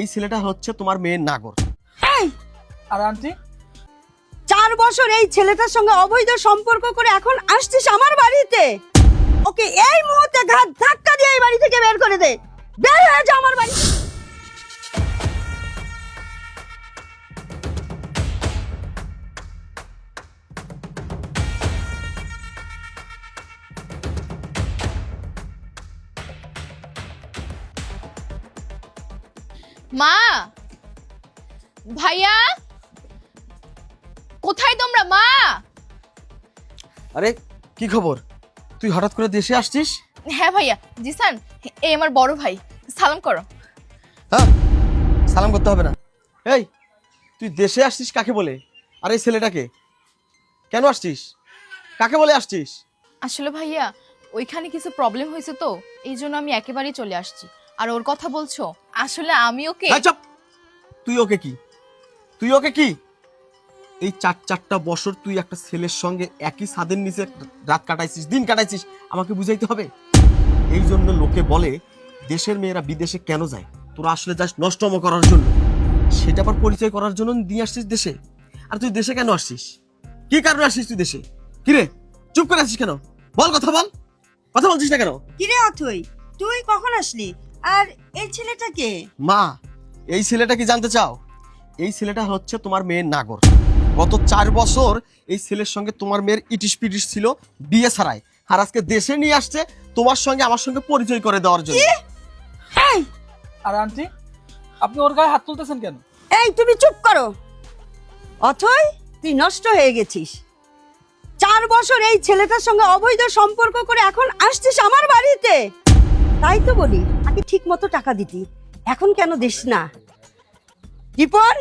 এই ছেলেটা হচ্ছে তোমার মেয়ের নাগর। এই! আর আন্টি? চার বছর এই ছেলেটার সঙ্গে অবৈধ সম্পর্ক করে এখন আসছিস আমার বাড়িতে? ওকে এই মুহূর্তে ঘাত ধাক্কা দিয়ে এই বাড়ি থেকে বের করে দে। বের হয়ে যা আমার বাড়ি। মা! ভাইয়া! কোথায় তোমরা মা? আরে কি খবর? তুই হঠাৎ করে দেশে আসছিস? হ্যাঁ ভাইয়া জিসান এই আমার বড় ভাই সালাম করো। হ্যাঁ সালাম করতে হবে না। এই তুই দেশে আসছিস কাকে বলে? আর এই ছেলেটাকে? কেন আসছিস? কাকে বলে আসছিস? আসলে ভাইয়া ওইখানে কিছু প্রবলেম হয়েছে তো এই জন্য আমি একেবারেই চলে আসছি। আর ওর কথা বলছো? আসলে আমি ওকে হ্যাঁ, চুপ! তুই ওকে কি? তুই ওকে কি? এই চার চারটা বছর তুই একটা ছেলের সঙ্গে একই ছাদের নিচে রাত কাটাইছিস দিন কাটাইছিস আমাকে বুঝাইতে হবে? এই জন্য লোকে বলে দেশের মেয়েরা বিদেশে কেন যায়? তোরা আসলে যাস নষ্টম করার জন্য। সেটা আবার পরিচয় করার জন্য নিয়ে আসছিস দেশে? আর তুই দেশে কেন আসছিস? কি কারণে আসছিস তুই দেশে? কিরে চুপ করে আসছিস কেন? বল কথা বল। কথা বলছিস না কেন? কিরে অথই? তুই কখন আসলি? আর এই ছেলেটা কে? মা এই ছেলেটা কি জানতে চাও? এই ছেলেটা হচ্ছে তোমার মেয়ের নাগর। গত চার বছর এই ছেলের সঙ্গে তোমার মেয়ের ইটিস পিটিস ছিল বিয়ে ছাড়াই। আর আজকে দেশে নিয়ে আসছে তোমার সঙ্গে আমার সঙ্গে পরিচয় করে দেওয়ার জন্য। এই আর আন্টি আপনি ওর গায়ে হাত তুলতেছেন কেন? এই তুমি চুপ করো। অথই তুই নষ্ট হয়ে গেছিস। চার বছর এই ছেলেটার সঙ্গে অবৈধ সম্পর্ক করে এখন আসছিস আমার বাড়িতে। তাই তো বলি। আগে ঠিক মতো টাকা দিতি। এখন কেন দিস না? রিপন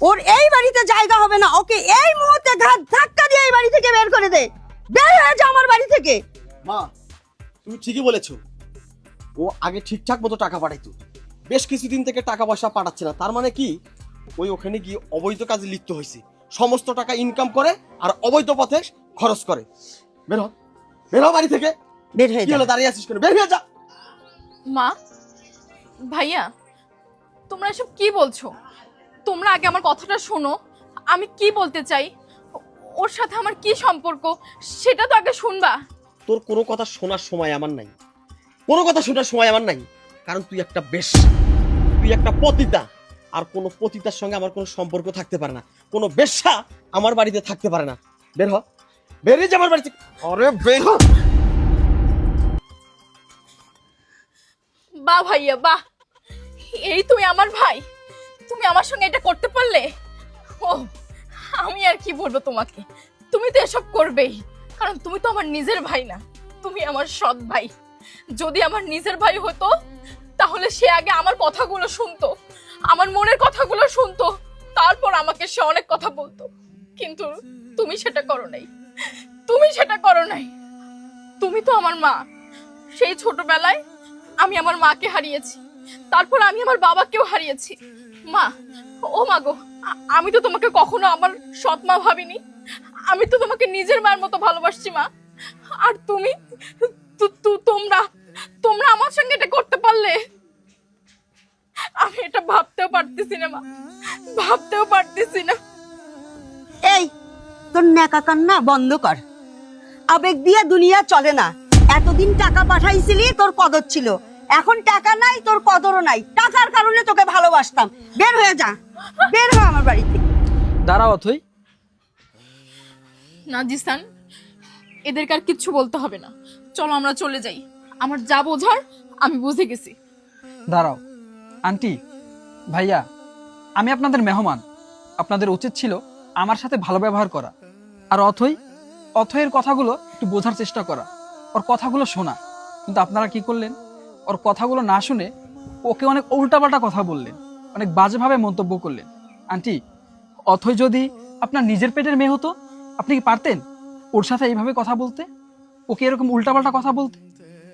ওর এই বাড়িতে জায়গা হবে না। ওকে এই মুহূর্তে ঘাত ধাক্কা দিয়ে এই বাড়ি থেকে বের করে দে। বের হয়ে যা আমার বাড়ি থেকে। মা তুমি ঠিকই বলেছ। ও আগে ঠিকঠাক মতো টাকা পাঠাইতো। বেশ কিছুদিন থেকে টাকা পয়সা পাঠাচ্ছে না। তার মানে কি? ওই ওখানে গিয়ে অবৈধ কাজে লিপ্ত হয়েছে। সমস্ত টাকা ইনকাম করে আর অবৈধ পথে খরচ করে। বের হ। বের হ বাড়ি থেকে। বের হয়ে কি হলো দাঁড়িয়ে আছিস কেন? বের হয়ে যা। মা ভাইয়া তোমরা এসব কি বলছো? তোমরা আগে আমার কথাটা শোনো। আমি কি বলতে চাই? ওর সাথে আমার কি সম্পর্ক? সেটা তো আগে শুনবা। তোর কোনো কথা শোনার সময় আমার নাই। কোনো কথা শোনার সময় আমার নাই। কারণ তুই একটা বেশ তুই একটা পতিতা। আর কোনো পতিতার সঙ্গে আমার কোনো সম্পর্ক থাকতে পারে না। কোনো বেশ্যা আমার বাড়িতে থাকতে পারে না। বের হ। বেরিয়ে যা আমার বাড়িতে। আরে বের হ। বাহ ভাইয়া বাহ। এই তুমি আমার ভাই। তুমি আমার সঙ্গে এটা করতে পারলে? ও, আমি আর কি বলব তোমাকে? তুমি তো এসব করবেই, কারণ তুমি তো আমার নিজের ভাই না, তুমি আমার সৎ ভাই। যদি আমার নিজের ভাই হতো, তাহলে সে আগে আমার কথাগুলো শুনতো, আমার মনের কথাগুলো শুনতো, তারপর আমাকে সে অনেক কথা বলতো। কিন্তু তুমি সেটা করো নাই। তুমি সেটা করো নাই। তুমি তো আমার মা। সেই ছোটবেলায় আমি আমার মাকে হারিয়েছি। তারপর আমি আমার বাবাকেও হারিয়েছি। মা, ও মা গো আমি তো তোমাকে কখনো আমার সৎ মা ভাবিনি। আমি তো তোমাকে নিজের মায়ের মতো ভালোবাসছি, মা। আর তুমি তোমরা তোমরা আমার সঙ্গে এটা করতে পারলে? আমি এটা ভাবতেও পারতেছি না, মা। ভাবতেও পারতেছি না। এই, তোর ন্যাকা কান্না বন্ধ কর। আবেগ দিয়ে দুনিয়া চলে না। এতদিন টাকা পাঠাইছিলি, তোর কদর ছিল। এখন টাকা নাই তোর কদরও নাই। টাকার কারণে তোকে ভালোবাসতাম। বের হয়ে যা। বের হ আমার বাড়ি থেকে। দাঁড়াও অথই। না জিসান এদেরকে আর কিচ্ছু বলতে হবে না। চলো আমরা চলে যাই। আমার যা বোঝার আমি বুঝে গেছি। দাঁড়াও। আন্টি ভাইয়া আমি আপনাদের মেহমান। আপনাদের উচিত ছিল আমার সাথে ভালো ব্যবহার করা। আর অথই অথয়ের কথাগুলো একটু বোঝার চেষ্টা করা। ওর কথাগুলো শোনা। কিন্তু আপনারা কি করলেন? ওর কথাগুলো না শুনে ওকে অনেক উল্টাপাল্টা কথা বললেন, অনেক বাজেভাবে মন্তব্য করলেন। আন্টি, অথই যদি আপনার নিজের পেটের মেয়ে হতো, আপনি কি পারতেন ওর সাথে এইভাবে কথা বলতে? ওকে এরকম উল্টাপাল্টা কথা বলতে?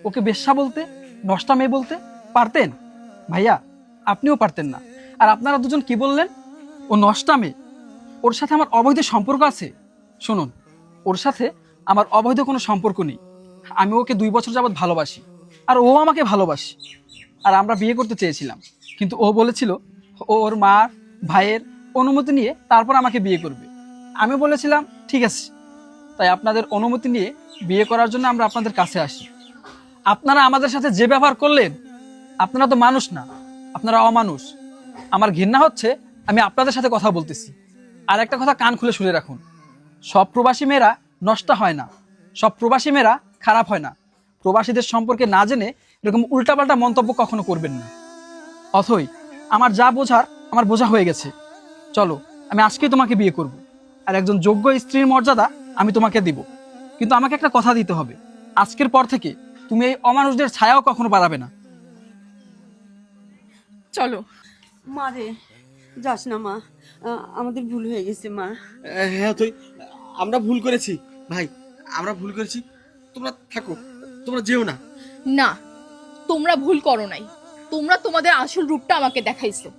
ওকে বেশ্যা বলতে? নষ্টা মেয়ে বলতে? পারতেন? ভাইয়া, আপনিও পারতেন না। আর আপনারা দুজন কি বললেন? ও নষ্টা মেয়ে। ওর সাথে আমার অবৈধ সম্পর্ক আছে। শুনুন, ওর সাথে আমার অবৈধ কোনো সম্পর্ক নেই। আমি ওকে দুই বছর যাবৎ ভালোবাসি। আর ও আমাকে ভালোবাসে। আর আমরা বিয়ে করতে চেয়েছিলাম। কিন্তু ও বলেছিল, ওর মা, ভাইয়ের অনুমতি নিয়ে তারপর আমাকে বিয়ে করবে। আমি বলেছিলাম, ঠিক আছে। তাই আপনাদের অনুমতি নিয়ে বিয়ে করার জন্য আমরা আপনাদের কাছে আসি। আপনারা আমাদের সাথে যে ব্যবহার করলেন, আপনারা তো মানুষ না, আপনারা অমানুষ। আমার ঘৃণা হচ্ছে, আমি আপনাদের সাথে কথা বলতেছি। আর একটা কথা কান খুলে শুনে রাখুন। সব প্রবাসী মেয়েরা নষ্ট হয় না। সব প্রবাসী মেয়েরা খারাপ হয় না। প্রবাসীদের সম্পর্কে না জেনে এরকম উল্টাপাল্টা মন্তব্য কখনো করবেন না। অথই আমার যা বোঝার আমার বোঝা হয়ে গেছে। চলো আমি আজকেই তোমাকে বিয়ে করব। আর একজন যোগ্য স্ত্রীর মর্যাদা আমি তোমাকে দিব। কিন্তু আমাকে একটা কথা দিতে হবে। আজকের পর থেকে তুমি এই অমানুষদের ছায়াও কখনো বাড়াবে না। চলো। মা রে যাস না মা। আমাদের ভুল হয়ে গেছে মা। হ্যাঁ তুই আমরা ভুল করেছি। ভাই আমরা ভুল করেছি। তোমরা থাকো। তোমরা যেও না। না তোমরা ভুল করো নাই। তোমরা তোমাদের আসল রূপটা আমাকে দেখাইছো।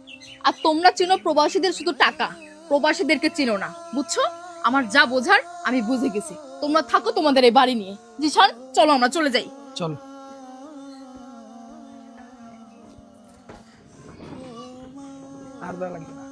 আর তোমরা চেনো প্রবাসীদের শুধু টাকা প্রবাসীদেরকে চেনো না বুঝছ? আমার যা বোঝার আমি বুঝে গেছি। তোমরা থাকো তোমাদের এই বাড়ি নিয়ে। জিশান চলো আমরা চলে যাই। চলো। আর লাগবে না।